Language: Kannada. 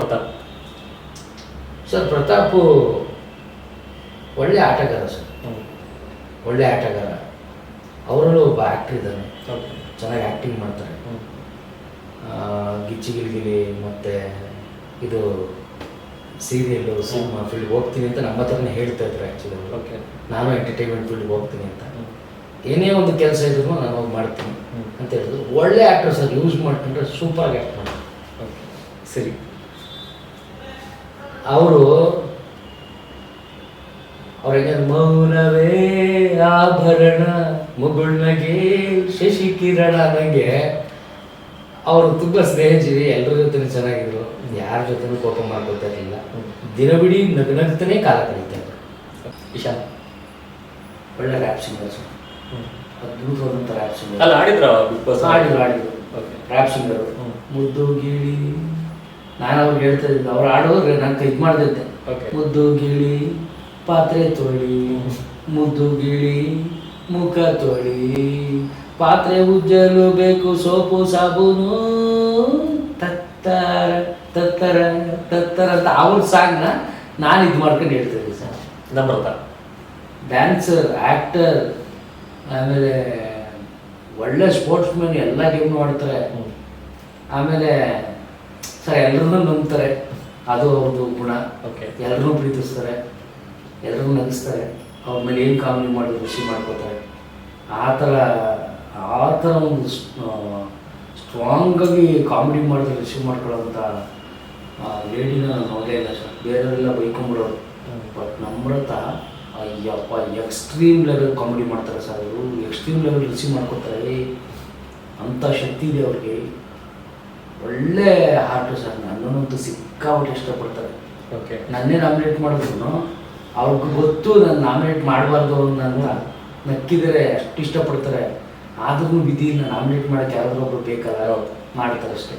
ಪ್ರತಾಪ್. ಸರ್ ಪ್ರತಾಪು ಒಳ್ಳೆ ಆಟಗಾರ ಸರ್. ಒಳ್ಳೆ ಆಟಗಾರ. ಅವರಲ್ಲೂ ಒಬ್ಬ ಆ್ಯಕ್ಟ್ರ್ ಇದ್ದಾನೆ. ಚೆನ್ನಾಗಿ ಆ್ಯಕ್ಟಿಂಗ್ ಮಾಡ್ತಾರೆ. ಗಿಚ್ಚಿಗಿಲ್ಗಿಲಿ ಮತ್ತು ಇದು ಸೀರಿಯಲ್ಲು ಸಿನಿಮಾ ಫೀಲ್ಡ್ ಹೋಗ್ತೀನಿ ಅಂತ ನಮ್ಮ ಹತ್ರನೇ ಹೇಳ್ತಾ ಇದ್ರು ಆ್ಯಕ್ಚುಲಿ ಅವರು. ಓಕೆ. ನಾನು ಎಂಟರ್ಟೈನ್ಮೆಂಟ್ ಫೀಲ್ಡ್ಗೆ ಹೋಗ್ತೀನಿ ಅಂತ. ಏನೇ ಒಂದು ಕೆಲಸ ಇದ್ರು ನಾನು ಹೋಗಿ ಮಾಡ್ತೀನಿ. ಅಂತ ಹೇಳಿದ್ರು. ಒಳ್ಳೆ ಆ್ಯಕ್ಟರ್ ಸರ್ ಯೂಸ್ ಮಾಡ್ಕೊಂಡ್ರೆ ಸೂಪರಾಗಿ ಆ್ಯಕ್ಟ್ ಮಾಡ್ತಾರೆ. ಓಕೆ. ಸರಿ. ಅವರು ಅವರಿಗೆ ಮೌನವೇ ಆಭರಣ ಮುಗುಳ್ನಗೆ ಶಶಿಕಿರಣ ಅನ್ನಂಗೆ ಅವರು ತುಂಬ ಸ್ನೇಹಜೀವಿ ಎಲ್ಲರ ಜೊತೆ ಚೆನ್ನಾಗಿದ್ರು. ಯಾರ ಜೊತೆನೂ ಕೋಪ ಮಾಡ್ಕೊತಾ ಇರಲಿಲ್ಲ. ದಿನವಿಡೀ ನಗನಗ್ತಾನೆ ಕಾಲ ಕಳೀತಾ ಇದ್ರು. ಇಶಾನ್ ಒಳ್ಳೆ ರ್ಯಾಪ್ ಸಿಂಗರ್ ಸರ್ ಹ್ಮ್. ಅದ್ಭುತವಾದಂಥ ರ್ಯಾಪ್ ಸಿಂಗರ್ ಅಲ್ಲ ಆಡಿದ್ರ ಬಿಗ್ ಬಾಸ್ ಆಡಿದ್ರು ಆಡಿದ್ರು ಓಕೆ ರ್ಯಾಪ್ ಸಿಂಗರ್. ಮುದ್ದು ಗಿಳಿ ನಾನು ಅವ್ರಿಗೆ ಹೇಳ್ತಾ ಇದ್ದೆ ಅವ್ರು ಆಡೋದ್ರೆ ನಾನು ಇದು ಮಾಡ್ತಿದ್ದೆ. ಮುದ್ದು ಗಿಳಿ ಪಾತ್ರೆ ತೊಳಿ ಮುದ್ದು ಗಿಳಿ ಮುಖ ತೊಳಿ ಪಾತ್ರೆ ಉಜ್ಜಲು ಬೇಕು ಸೋಪು ಸಾಬೂನು ತತ್ತರ ತತ್ತರ ತತ್ತರ ಅಂತ ಅವ್ರ ಸಾಂಗ್ನ ನಾನು ಇದು ಮಾಡ್ಕೊಂಡು ಹೇಳ್ತಿದ್ದೆ ಸರ್ ನಮ್ರತ ಡ್ಯಾನ್ಸರ್ ಆ್ಯಕ್ಟರ್ ಆಮೇಲೆ ಒಳ್ಳೆ ಸ್ಪೋರ್ಟ್ಸ್ ಮ್ಯಾನ್ ಎಲ್ಲ ಗೇಮ್ ಮಾಡ್ತಾರೆ ಆಮೇಲೆ ಸರ್ ಎಲ್ಲರನ್ನೂ ನಂಬ್ತಾರೆ. ಅದು ಅವ್ರದ್ದು ಗುಣ. ಓಕೆ ಎಲ್ಲರೂ ಪ್ರೀತಿಸ್ತಾರೆ. ಎಲ್ಲರೂ ನಗಿಸ್ತಾರೆ ಅವ್ರ ಮೇಲೆ ಏನು ಕಾಮಿಡಿ ಮಾಡಿದ್ರು ಖುಷಿ ಮಾಡ್ಕೋತಾರೆ. ಆ ಥರ ಆ ಥರ ಒಂದು ಸ್ಟ್ರಾಂಗಾಗಿ ಕಾಮಿಡಿ ಮಾಡಿದ್ರೆ ರಿಸೀವ್ ಮಾಡ್ಕೊಳ್ಳೋಂಥ ಲೇಡಿನ ನೋಡೇ ಇಲ್ಲ ಸರ್. ಬೇರೆಯವರೆಲ್ಲ ಬೈಕೊಂಬಿಡೋರು. But Namratha Ayyappa extreme level comedy ಮಾಡ್ತಾರೆ ಸರ್ ಅವರು. ಎಕ್ಸ್ಟ್ರೀಮ್ ಲೆವೆಲ್ ರಿಸೀವ್ ಮಾಡ್ಕೊತಾರೆ. ಅಂಥ ಶಕ್ತಿ ಇದೆ ಅವ್ರಿಗೆ. ಒಳ್ಳೆ ಹಾರ್ಟು ಸರ್ ನನ್ನನ್ನಂತೂ ಸಿಕ್ಕಾಬಿಟ್ಟು ಇಷ್ಟಪಡ್ತಾರೆ. ಓಕೆ ನನ್ನೇ ನಾಮಿನೇಟ್ ಮಾಡಿದ್ರು. ಅವ್ರಿಗೆ ಗೊತ್ತು ನಾನು ನಾಮಿನೇಟ್ ಮಾಡಬಾರ್ದು ನನ್ನ ನಕ್ಕಿದರೆ ಅಷ್ಟು ಇಷ್ಟಪಡ್ತಾರೆ. ಆದ್ರೂ ವಿಧಿ ಇಲ್ಲ ನಾಮಿನೇಟ್ ಮಾಡೋಕ್ಕೆ ಯಾರಾದರೂ ಒಬ್ರು ಬೇಕಲ್ಲ. ಮಾಡ್ತಾರೆ ಅಷ್ಟೇ.